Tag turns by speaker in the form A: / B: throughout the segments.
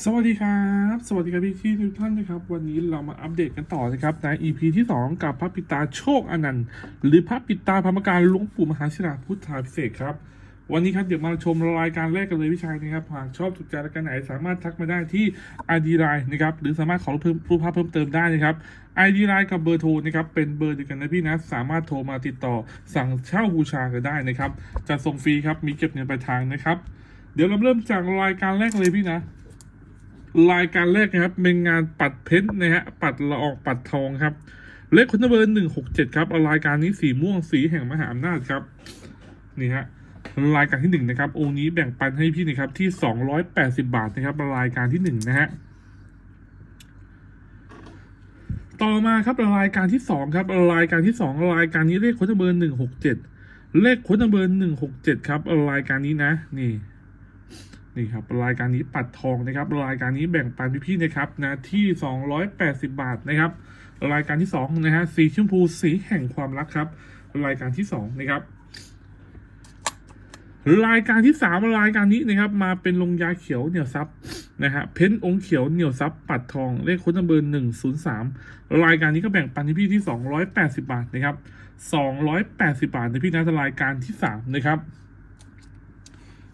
A: สวัสดีครับ สวัสดีครับพี่ที่ทุกท่านนะครับ วันนี้เรามาอัปเดตกันต่อนะครับใน EP ที่ 2 กับพระปิตาโชคอนันต์ หรือพระปิตาพรรมการหลวงปู่มหาศิลาพุทธาพิเศษครับ วันนี้ครับเดี๋ยวมาชมรายการแรกกันเลยพี่ชายนะครับหากชอบถูกใจรายการไหนสามารถทักมาได้ที่ ID Line นะครับหรือสามารถขอเพิ่มรูปภาพเพิ่มเติมได้นะครับ ID Line กับเบอร์โทรนะครับเป็นเบอร์เดียวกันนะพี่นะสามารถโทรมาติดต่อ สั่งเช่าบูชากันได้นะครับจะส่งฟรีครับมีเก็บเงินปลายทางนะครับเดี๋ยวเราเริ่มจากรายการแรกเลยพี่นะ รายการแรกนะครับ เป็นงานปัดเพชรนะฮะปัดละอองปัดทองครับ เลขคุณเบอร์หนึ่งหกเจ็ดครับรายการนี้สีม่วงสีแห่งมหาอำนาจครับนี่ฮะรายการที่หนึ่งนะครับ องค์นี้แบ่งปันให้พี่นะครับที่สองร้อยแปดสิบาทนะครับรายการที่หนึ่งนะฮะต่อมาครับรายการที่สองครับรายการที่สองรายการนี้เลขคุณเบอร์หนึ่งหกเจ็ดเลขคุณเบอร์หนึ่งหกเจ็ดครับรายการนี้นะ นี่ นี่ครับรายการนี้ปัดทองนะครับ รายการนี้แบ่งปันพี่ๆนะครับนะที่ 280 บาทนะครับ รายการที่2นะฮะสีชมพูสีแห่งความรักครับ รายการที่2นะครับรายการที่3รายการนี้นะครับ มาเป็นลงยาเขียวเหนียวซับนะฮะเพ้นองค์เขียวเหนียวซับปัดทองเลขค้ดนัมเบอร์หนึ่งศูนย์สามรายการนี้ก็แบ่งปันให้พี่ที่280บาทนะครับ280บาทในพี่นะรายการที่สามนะครับ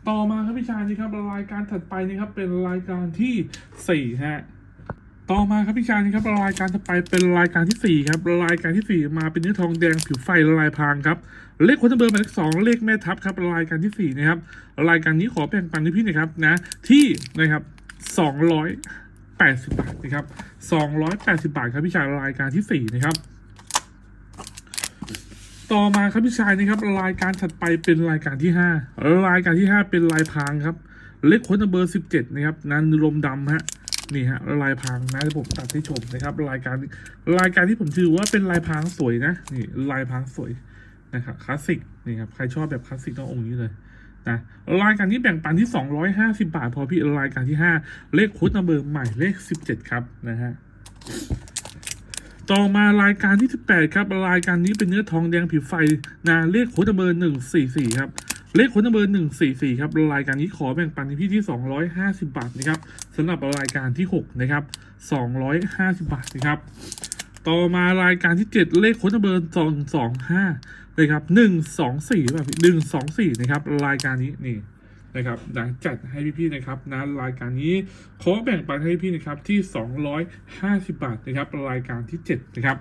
A: ต่อมาครับพี่ชายนี่ครับรายการถัดไปนะครับเป็นรายการที่สี่ฮะต่อมาครับพี่ชายนี่ครับรายการถัดไปเป็นรายการที่สี่ครับ รายการที่สี่มาเป็นเนื้อทองแดงผิวไฟละลายพางครับเลขคนเบอร์หมายเลขสองเลขแม่ทัพครับรายการที่สี่นะครับ รายการนี้ขอแบ่งปันให้พี่นะครับนะที่นะครับสองร้อยแปดสิบบาทนะครับสองร้อยแปดสิบาทครับพี่ชายรายการที่สี่นะครับ ต่อมาครับพี่ชายนะครับรายการถัดไปเป็นรายการที่ห้ารายการที่ห้าเป็นลายพรางครับ เลขคนเบอร์สิบเจ็ดนะครับนันลมดำฮะนี่ฮะลายพรางนะที่ผมตัดให้ชมนะครับ รายการรายการที่ผมถือว่าเป็นลายพรางสวยนะนี่ลายพรางสวยนะครับคลาสสิกนี่ครับใครชอบแบบคลาสสิกต้ององค์นี้เลยนะรายการนี้แบ่งปันที่ 250 บาท พอพี่รายการที่ 5 เลขค้ดนัมเบอร์ใหม่เลข 17 ครับนะฮะ ต่อมารายการที่ 18 ครับ รายการนี้เป็นเนื้อทองแดงผิวไฟนะเลขโค้ดเบอร์ 144 ครับเลขโค้ดเบอร์ 144 ครับ รายการนี้ขอแบ่งปันให้พี่ที่ 250 บาทนะครับสำหรับรายการที่ 6 นะครับ 250 บาทนะครับต่อมารายการที่ 7 เลขโค้ดเบอร์ 225 เลยครับ 124แบบ124 นะครับ รายการนี้นี่ นะครับนะจัดให้พี่ๆนะครับนะรายการนี้ขอแบ่งปันให้พี่นะครับที่ 250 บาทนะครับรายการที่ 7 นะครับ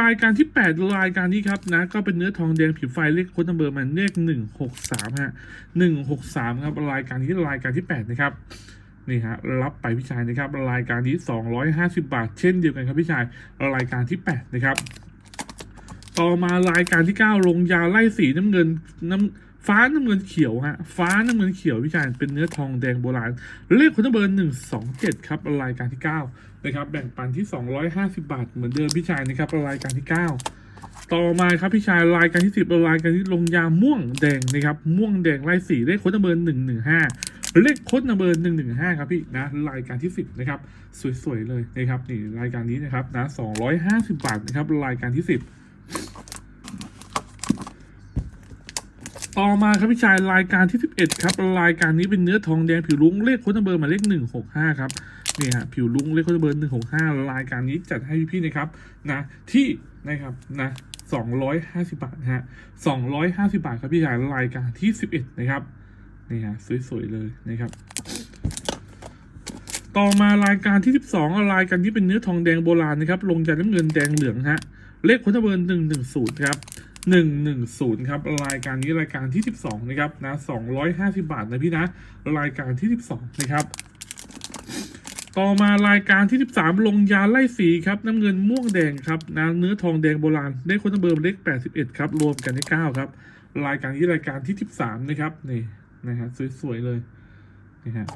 A: รายการที่ 8 รายการนี้ครับนะก็เป็นเนื้อทองแดงผิวไฟเลขโค้ดนัมเบอร์มันเลข163ฮะ163ครับรายการที่รายการที่ 8 นะครับนี่ฮะรับไปพี่ชายนะครับรายการนี้ 250 บาท เช่นเดียวกันครับพี่ชายรายการที่ 8 นะครับ ต่อมารายการที่9ลงยาไล่สีน้ำเงินน้ำฟ้าน้ำเงินเขียวฮะฟ้าน้ำเงินเขียวพี่ชายเป็นเนื้อทองแดงโบราณเลขคุณเบอร์หนึ่งสองเจ็ดครับรายการที่เก้านะครับแบ่งปันที่สองร้อยห้าสิบาท เหมือนเดิมพี่ชายนะครับรายการที่เก้าต่อมาครับพี่ชายรายการที่สิบรายการที่ลงยาม่วงแดงนะครับม่วงแดงไล่สีเลขคุณเบอร์หนึ่งหนึ่งห้าเลขโค้ดนัมเบอร์หนึ่งหนึ่งห้าครับพี่นะรายการที่สิบนะครับสวยๆเลยนะครับนี่รายการนี้นะครับนะสองร้อยห้าสิบาทนะครับรายการที่สิบ ต่อมาครับพี่ชายรายการที่ 11 ครับ รายการนี้เป็นเนื้อทองแดงผิวลุ้งเลขค้นัมเบอร์หมายเลข 165 ครับนี่ฮะผิวลุ้งเลขค้นัมเบอร์ 165 รายการนี้จัดให้พี่ๆนะครับนะที่นะครับนะ250 บาทนะฮะ250 บาทครับพี่ชายรายการที่ 11 นะครับนี่ฮะสวยๆเลยนะครับ ต่อมารายการที่ 12 รายการที่เป็นเนื้อทองแดงโบราณนะครับลงยันน้ำเงินแดงเหลืองฮะเลขค้นัมเบอร์ 110 ครับ หนึ่งหนึ่งศูนย์ครับ รายการนี้รายการที่สิบสองนะครับนะสองร้อยห้าสิบาทนะพี่นะ รายการที่สิบสองนะครับ ต่อมารายการที่สิบสามลงยาไล่สีครับน้ำเงินม่วงแดงครับนะเนื้อทองแดงโบราณได้คนเบอร์เลขแปดสิบเอ็ดครับ รวมกันได้เก้าครับ รายการนี้รายการที่สิบสามนะครับ นี่นะฮะสวยๆเลยนะฮะ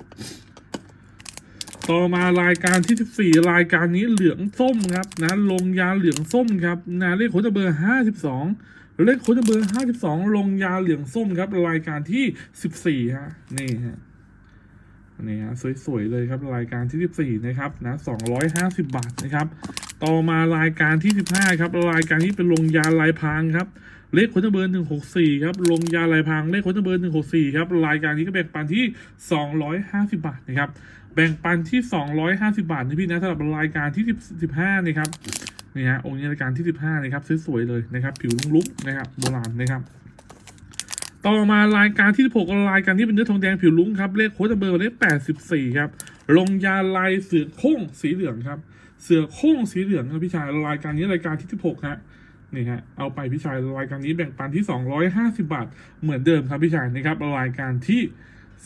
A: ต่อมารายการที่ 14 รายการนี้เหลืองส้มครับนะลงยาเหลืองส้มครับนะเลขโค้ดเบอร์ 52 เลขโค้ดเบอร์ 52 ลงยาเหลืองส้มครับ รายการที่ 14ฮะนี่ฮะนี่ฮะสวยๆเลยครับรายการที่ 14 นะครับนะ250 บาทนะครับ ต่อมารายการที่สิบห้าครับรายการที่เป็นลงยาลายพรางครับเลขคนเบอร์หนึ่งหกสี่ครับ ลงยาลายพรางเลขคนเบอร์หนึ่งหกสี่ครับ รายการนี้ก็แบ่งปันที่สองร้อยห้าสิบบาทนะครับ แบ่งปันที่สองร้อยห้าสิบาทนะพี่นะสำหรับรายการที่สิบสิบห้านี่ครับนี่ฮะองค์นี้รายการที่สิบห้านะครับสวยๆเลยนะครับ ผิวลุกนะครับโบราณนะครับ ต่อมารายการที่16รายการที่เป็นเนื้อทองแดงผิวลุ้งครับเลขโค้ดเบอร์เลข84ครับลงยาลายเสือโค้งสีเหลืองครับ เสือโค้งสีเหลืองครับพี่ชายรายการนี้รายการที่16ฮะนี่ฮะเอาไปพี่ชายรายการนี้แบ่งปันที่ 250 บาท เหมือนเดิมครับพี่ชายนะครับรายการที่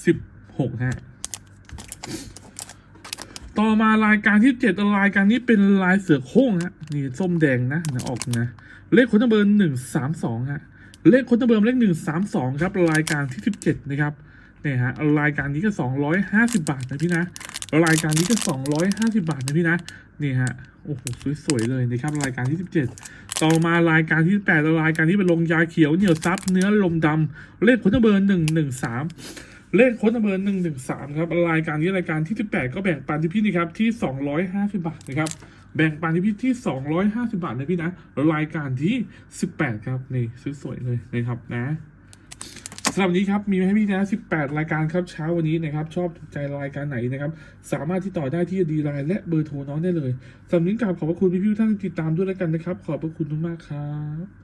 A: 16ฮะ ต่อมารายการที่7รายการนี้เป็นลายเสือโค้งฮะนี่ส้มแดงนะนะออกนะ เลขโค้ดเบอร์132ฮะเลขคนตะเบิมเลขหนึ่งสามสองครับรายการที่สิบเจ็ดนะครับเนี่ยฮะรายการนี้ก็สองร้อยห้าสิบาทนะพี่นะ รายการนี้ก็สองร้อยห้าสิบาทนะพี่นะนี่ฮะโอ้โหสวยๆเลยนะครับรายการที่สิบเจ็ดต่อมารายการที่แปดรายการที่เป็นลงยาเขียวเหนียวซับเนื้อลมดำเลขคนตะเบิมหนึ่งหนึ่งสาม เลขค้นตะเบิมหนึ่งหนึ่งสามครับรายการนี้รายการที่สิบแปดก็แบ่งปันที่พี่นี่ครับที่สองร้อยห้าสิบาทนะครับแบ่งปันที่พี่ที่ 250 บาทนะพี่นะ รายการที่ 18 ครับ นี่สวยๆเลยนะครับนะสำหรับนี้ครับ มีให้พี่นะ 18 รายการครับเช้าวันนี้นะครับ ชอบถูกใจรายการไหนนะครับ สามารถที่ต่อได้ที่ดีไลน์และเบอร์โทรน้องได้เลยสำหรับนี้กราบขอบพระคุณพี่ๆทุกท่านติดตามด้วยแล้วกันนะครับ ขอบพระคุณมากๆครับ